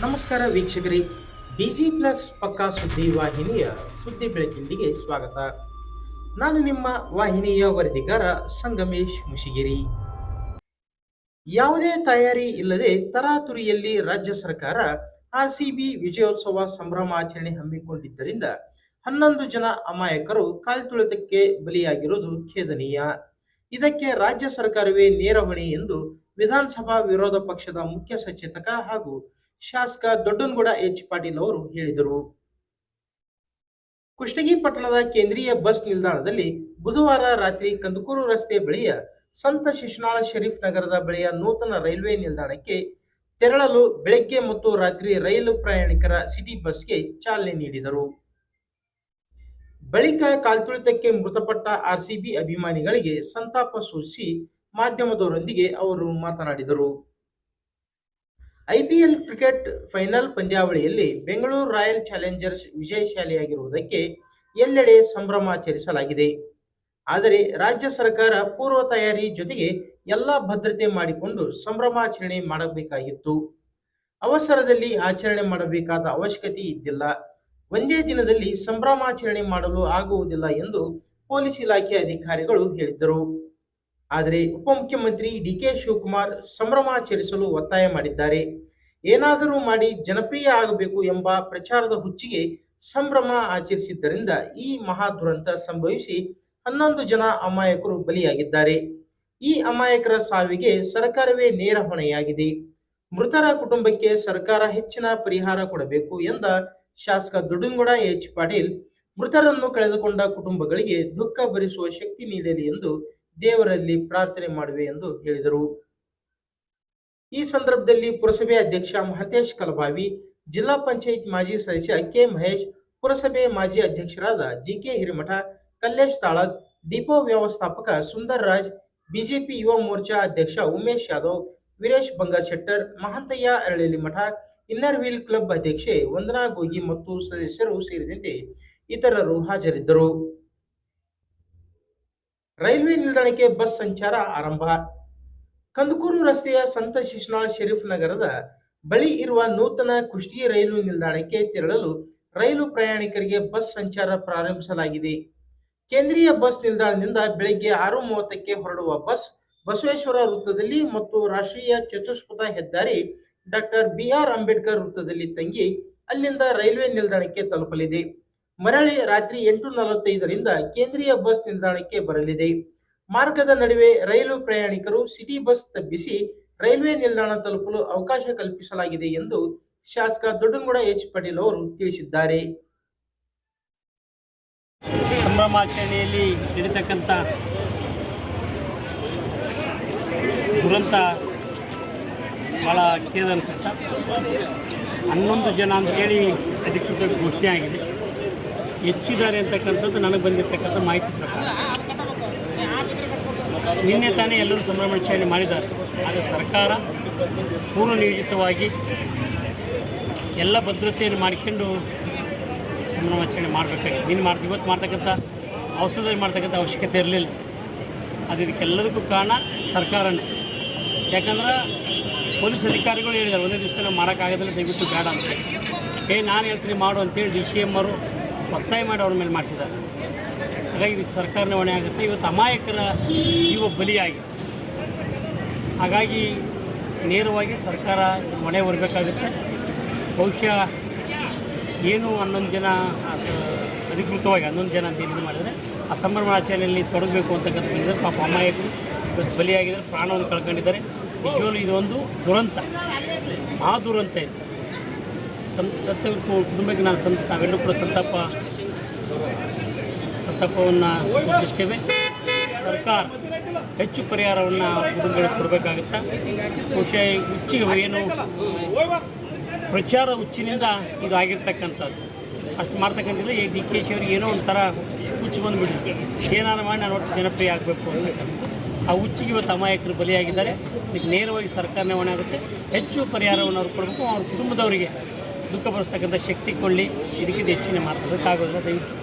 ನಮಸ್ಕಾರ ವೀಕ್ಷಕರೇ. Busy plus ಪಕ್ಕಾ ಸುದ್ದಿ ವಾಹಿನಿಯ ಸುದ್ದಿ ಬೆಳಕಿಂದಿಗೆ ಸ್ವಾಗತ. ನಾನು ನಿಮ್ಮ ವಾಹಿನಿಯ ವರದಿಗಾರ ಸಂಗಮೇಶ್ ಮುಷಿಗಿರಿ. ಯಾವುದೇ ತಯಾರಿ ಇಲ್ಲದೆ ತರಾತುರಿಯಲ್ಲಿ ರಾಜ್ಯ ಸರ್ಕಾರ ಆರ್ಸಿಬಿ ವಿಜಯೋತ್ಸವ ಸಂಭ್ರಮಾಚರಣೆ ಹಮ್ಮಿಕೊಂಡಿದ್ದರಿಂದ ಹನ್ನೊಂದು ಜನ ಅಮಾಯಕರು ಕಾಲ್ತುಳಿತಕ್ಕೆ ಬಲಿಯಾಗಿರುವುದು ಖೇದನೀಯ. ಇದಕ್ಕೆ ರಾಜ್ಯ ಸರ್ಕಾರವೇ ನೇರ ಹೊಣೆ ಎಂದು ವಿಧಾನಸಭಾ ವಿರೋಧ ಪಕ್ಷದ ಮುಖ್ಯ ಸಚೇತಕ ಹಾಗೂ ಶಾಸಕ ದೊಡ್ಡನಗೌಡ ಎಚ್ ಪಾಟೀಲ್ ಅವರು ಹೇಳಿದರು. ಕುಷ್ಟಗಿ ಪಟ್ಟಣದ ಕೇಂದ್ರೀಯ ಬಸ್ ನಿಲ್ದಾಣದಲ್ಲಿ ಬುಧವಾರ ರಾತ್ರಿ ಕಂದಕೂರು ರಸ್ತೆ ಬಳಿಯ ಸಂತ ಶಿಶುನಾಳ ಶರೀಫ್ ನಗರದ ಬಳಿಯ ನೂತನ ರೈಲ್ವೆ ನಿಲ್ದಾಣಕ್ಕೆ ತೆರಳಲು ಬೆಳಗ್ಗೆ ಮತ್ತು ರಾತ್ರಿ ರೈಲು ಪ್ರಯಾಣಿಕರ ಸಿಟಿ ಬಸ್ಗೆ ಚಾಲನೆ ನೀಡಿದರು. ಬಳಿಕ ಕಾಲ್ತುಳಿತಕ್ಕೆ ಮೃತಪಟ್ಟ ಆರ್ಸಿಬಿ ಅಭಿಮಾನಿಗಳಿಗೆ ಸಂತಾಪ ಸೂಚಿಸಿ ಮಾಧ್ಯಮದವರೊಂದಿಗೆ ಅವರು ಮಾತನಾಡಿದರು. ಐಪಿಎಲ್ ಕ್ರಿಕೆಟ್ ಫೈನಲ್ ಪಂದ್ಯಾವಳಿಯಲ್ಲಿ ಬೆಂಗಳೂರು ರಾಯಲ್ ಚಾಲೆಂಜರ್ಸ್ ವಿಜಯಶಾಲಿಯಾಗಿರುವುದಕ್ಕೆ ಎಲ್ಲೆಡೆ ಸಂಭ್ರಮಾಚರಿಸಲಾಗಿದೆ ಆದರೆ ರಾಜ್ಯ ಸರ್ಕಾರ ಪೂರ್ವ ತಯಾರಿ ಜೊತೆಗೆ ಎಲ್ಲ ಭದ್ರತೆ ಮಾಡಿಕೊಂಡು ಸಂಭ್ರಮಾಚರಣೆ ಮಾಡಬೇಕಾಗಿತ್ತು. ಅವಸರದಲ್ಲಿ ಆಚರಣೆ ಮಾಡಬೇಕಾದ ಅವಶ್ಯಕತೆ ಇದ್ದಿಲ್ಲ. ಒಂದೇ ದಿನದಲ್ಲಿ ಸಂಭ್ರಮಾಚರಣೆ ಮಾಡಲು ಆಗುವುದಿಲ್ಲ ಎಂದು ಪೊಲೀಸ್ ಇಲಾಖೆ ಅಧಿಕಾರಿಗಳು ಹೇಳಿದ್ದರು. ಆದರೆ ಉಪಮುಖ್ಯಮಂತ್ರಿ ಡಿ ಕೆ ಶಿವಕುಮಾರ್ ಸಂಭ್ರಮಾಚರಿಸಲು ಒತ್ತಾಯ ಮಾಡಿದ್ದಾರೆ. ಏನಾದರೂ ಮಾಡಿ ಜನಪ್ರಿಯ ಆಗಬೇಕು ಎಂಬ ಪ್ರಚಾರದ ಹುಚ್ಚಿಗೆ ಸಂಭ್ರಮ ಆಚರಿಸಿದ್ದರಿಂದ ಈ ಮಹಾ ದುರಂತ ಸಂಭವಿಸಿ ಹನ್ನೊಂದು ಜನ ಅಮಾಯಕರು ಬಲಿಯಾಗಿದ್ದಾರೆ. ಈ ಅಮಾಯಕರ ಸಾವಿಗೆ ಸರ್ಕಾರವೇ ನೇರ ಹೊಣೆಯಾಗಿದೆ. ಮೃತರ ಕುಟುಂಬಕ್ಕೆ ಸರ್ಕಾರ ಹೆಚ್ಚಿನ ಪರಿಹಾರ ಕೊಡಬೇಕು ಎಂದ ಶಾಸಕ ದುಡ್ಡನಗೌಡ ಎಚ್ ಪಾಟೀಲ್, ಮೃತರನ್ನು ಕಳೆದುಕೊಂಡ ಕುಟುಂಬಗಳಿಗೆ ದುಃಖ ಭರಿಸುವ ಶಕ್ತಿ ನೀಡಲಿ ಎಂದು ದೇವರಲ್ಲಿ ಪ್ರಾರ್ಥನೆ ಮಾಡುವೆ ಎಂದು ಹೇಳಿದರು. ಈ ಸಂದರ್ಭದಲ್ಲಿ ಪುರಸಭೆ ಅಧ್ಯಕ್ಷ ಮಹಂತೇಶ್ ಕಲಭಾವಿ ಜಿಲ್ಲಾ ಪಂಚಾಯತ್ ಮಾಜಿ ಸದಸ್ಯ ಕೆ ಮಹೇಶ್, ಪುರಸಭೆ ಮಾಜಿ ಅಧ್ಯಕ್ಷರಾದ G K Hiremath, Kallesh Talad depot ವ್ಯವಸ್ಥಾಪಕ ಸುಂದರ್ ರಾಜ್ ಬಿಜೆಪಿ ಯುವ ಮೋರ್ಚಾ ಅಧ್ಯಕ್ಷ ಉಮೇಶ್ ಯಾದವ್, ವೀರೇಶ್ ಬಂಗಾರ್ ಶೆಟ್ಟರ್, ಮಹಂತಯ್ಯ ಅರಳೇಲಿ ಮಠ ಇನ್ನರ್ ವೀಲ್ ಕ್ಲಬ್ ಅಧ್ಯಕ್ಷೆ ವಂದನಾ ಗೋಗಿ ಮತ್ತು ಸದಸ್ಯರು ಸೇರಿದಂತೆ ಇತರರು ಹಾಜರಿದ್ದರು. ರೈಲ್ವೆ ನಿಲ್ದಾಣಕ್ಕೆ ಬಸ್ ಸಂಚಾರ ಆರಂಭ. ಕಂದಕೂರು ರಸ್ತೆಯ ಸಂತ ಶಿಶುನಾಳ ಶರೀಫ್ ನಗರದ ಬಳಿ ಇರುವ ನೂತನ ಕುಷ್ಟಗಿ ರೈಲು ನಿಲ್ದಾಣಕ್ಕೆ ತೆರಳಲು ರೈಲು ಪ್ರಯಾಣಿಕರಿಗೆ ಬಸ್ ಸಂಚಾರ ಪ್ರಾರಂಭಿಸಲಾಗಿದೆ. ಕೇಂದ್ರೀಯ ಬಸ್ ನಿಲ್ದಾಣದಿಂದ ಬೆಳಗ್ಗೆ ಆರು ಮೂವತ್ತಕ್ಕೆ ಹೊರಡುವ ಬಸ್ ಬಸವೇಶ್ವರ ವೃತ್ತದಲ್ಲಿ ಮತ್ತು ರಾಷ್ಟ್ರೀಯ ಚತುಷ್ಪಥ ಹೆದ್ದಾರಿ ಡಾಕ್ಟರ್ ಬಿ ಆರ್ ಅಂಬೇಡ್ಕರ್ ವೃತ್ತದಲ್ಲಿ ತಂಗಿ ಅಲ್ಲಿಂದ ರೈಲ್ವೆ ನಿಲ್ದಾಣಕ್ಕೆ ತಲುಪಲಿದೆ. ಮರಳಿ ರಾತ್ರಿ ಎಂಟು ನಲವತ್ತೈದರಿಂದ ಕೇಂದ್ರೀಯ ಬಸ್ ನಿಲ್ದಾಣಕ್ಕೆ ಬರಲಿದೆ. ಮಾರ್ಗದ ನಡುವೆ ರೈಲು ಪ್ರಯಾಣಿಕರು ಸಿಟಿ ಬಸ್ ತಪ್ಪಿಸಿ ರೈಲ್ವೆ ನಿಲ್ದಾಣ ತಲುಪಲು ಅವಕಾಶ ಕಲ್ಪಿಸಲಾಗಿದೆ ಎಂದು ಶಾಸಕ ದೊಡ್ಡನಗೌಡ ಎಚ್ ಪಟೇಲ್ ಅವರು ತಿಳಿಸಿದ್ದಾರೆ. ಸಂಭ್ರಮಾಚರಣೆಯಲ್ಲಿ ನಡೀತಕ್ಕಂಥ ದುರಂತ ಭಾಳ ಖೇದ ಅನಿಸುತ್ತೆ. ಹನ್ನೊಂದು ಜನ ಅಂತೇಳಿ ಅಧಿಕೃತ ಘೋಷಣೆ ಆಗಿದೆ. ಹೆಚ್ಚಿದ್ದಾರೆ ಅಂತಕ್ಕಂಥದ್ದು ನನಗೆ ಬಂದಿರತಕ್ಕಂಥ ಮಾಹಿತಿ ಪ್ರಕಾರ. ನಿನ್ನೆ ತಾನೇ ಎಲ್ಲರೂ ಸಂಭ್ರಮಾಚರಣೆ ಮಾಡಿದ್ದಾರೆ. ಆದರೆ ಸರ್ಕಾರ ಪೂರ್ವ ನಿಯೋಜಿತವಾಗಿ ಎಲ್ಲ ಭದ್ರತೆಯನ್ನು ಮಾಡಿಕೊಂಡು ಸಂಭ್ರಮಾಚರಣೆ ಮಾಡಬೇಕಾಗಿತ್ತು ನೀನು ಮಾಡ್ತೀವಿ ಇವತ್ತು ಮಾಡ್ತಕ್ಕಂಥ ಔಷಧದಲ್ಲಿ ಮಾಡ್ತಕ್ಕಂಥ ಅವಶ್ಯಕತೆ ಇರಲಿಲ್ಲ. ಅದು ಇದಕ್ಕೆಲ್ಲದಕ್ಕೂ ಕಾರಣ ಸರ್ಕಾರನೇ. ಯಾಕಂದ್ರೆ ಪೊಲೀಸ್ ಅಧಿಕಾರಿಗಳು ಹೇಳಿದ್ದಾರೆ, ಒಂದೇ ದಿವಸ ಮಾಡೋಕ್ಕಾಗೋದಿಲ್ಲ ದಯವಿಟ್ಟು ಬೇಡ ಅಂತ. ಏ, ನಾನು ಹೇಳ್ತೀನಿ ಮಾಡು ಅಂತೇಳಿ ಡಿ ಸಿ ಎಂ ಒತ್ತಾಯ ಮಾಡಿ ಅವ್ರ ಮೇಲೆ ಮಾಡಿಸಿದ್ದಾರೆ. ಹಾಗಾಗಿ ಇದಕ್ಕೆ ಸರ್ಕಾರನ ಹೊಣೆ ಆಗುತ್ತೆ. ಇವತ್ತು ಅಮಾಯಕರ ಜೀವ ಬಲಿಯಾಗಿ ಹಾಗಾಗಿ ನೇರವಾಗಿ ಸರ್ಕಾರ ಹೊಣೆ ಬರಬೇಕಾಗುತ್ತೆ ಬಹುಶಃ ಏನು ಹನ್ನೊಂದು ಜನ ಅಧಿಕೃತವಾಗಿ ಹನ್ನೊಂದು ಜನ ಅಂತ ಇದು ಮಾಡಿದರೆ ಆ ಸಂಭ್ರಮ ಆಚರಣೆಯಲ್ಲಿ ತೊಡಗಬೇಕು ಅಂತಕ್ಕಂಥ ಬಂದಿದ್ದಾರೆ ಪಾಪ ಅಮಾಯಕರು ಇವತ್ತು ಬಲಿಯಾಗಿದ್ದಾರೆ, ಪ್ರಾಣವನ್ನು ಕಳ್ಕೊಂಡಿದ್ದಾರೆ. ನಿಜವಾಗ್ಲೂ ಇದೊಂದು ದುರಂತ. ಆ ದುರಂತ ಇದು. ಸಂ ಸತ್ತ ಕುಟುಂಬಕ್ಕೆ ನಾನು ಸಂತ ನಾವೆಲ್ಲರೂ ಕೂಡ ಸಂತಾಪ, ಸಂತಾಪವನ್ನು ಸೂಚಿಸ್ತೇವೆ ಸರ್ಕಾರ ಹೆಚ್ಚು ಪರಿಹಾರವನ್ನು ಕುಟುಂಬಗಳಿಗೆ ಕೊಡಬೇಕಾಗುತ್ತಾ. ಬಹುಶಃ ಹುಚ್ಚಿಗೆ ಏನು ಪ್ರಚಾರ ಹುಚ್ಚಿನಿಂದ ಇದು ಆಗಿರ್ತಕ್ಕಂಥದ್ದು. ಅಷ್ಟು ಮಾಡ್ತಕ್ಕಂಥದ್ದು ಈ ಡಿ ಕೆ ಶಿ ಅವ್ರಿಗೆ ಏನೋ ಒಂಥರ ಹುಚ್ಚು ಬಂದುಬಿಟ್ಟು ಏನಾರು ಮಾಡಿ ನಾನು ಒಟ್ಟು ಜನಪ್ರಿಯ ಆಗಬೇಕು ಆ ಹುಚ್ಚಿಗೆ ಇವತ್ತು ಅಮಾಯಕರು ಬಲಿಯಾಗಿದ್ದಾರೆ. ಇದಕ್ಕೆ ನೇರವಾಗಿ ಸರ್ಕಾರನೇ ಹೊಣೆ ಆಗುತ್ತೆ. ಹೆಚ್ಚು ಪರಿಹಾರವನ್ನು ಅವ್ರು ಕೊಡಬೇಕು. ಅವ್ರ ಕುಟುಂಬದವರಿಗೆ ದುಃಖ ಪಡಿಸ್ತಕ್ಕಂಥ ಶಕ್ತಿ ಕೊಡಲಿ ಇದಕ್ಕಿಂತ ಹೆಚ್ಚಿನ ಮಾತಾಡೋಕ್ಕಾಗೋದಿಲ್ಲ ದಯವಿಟ್ಟು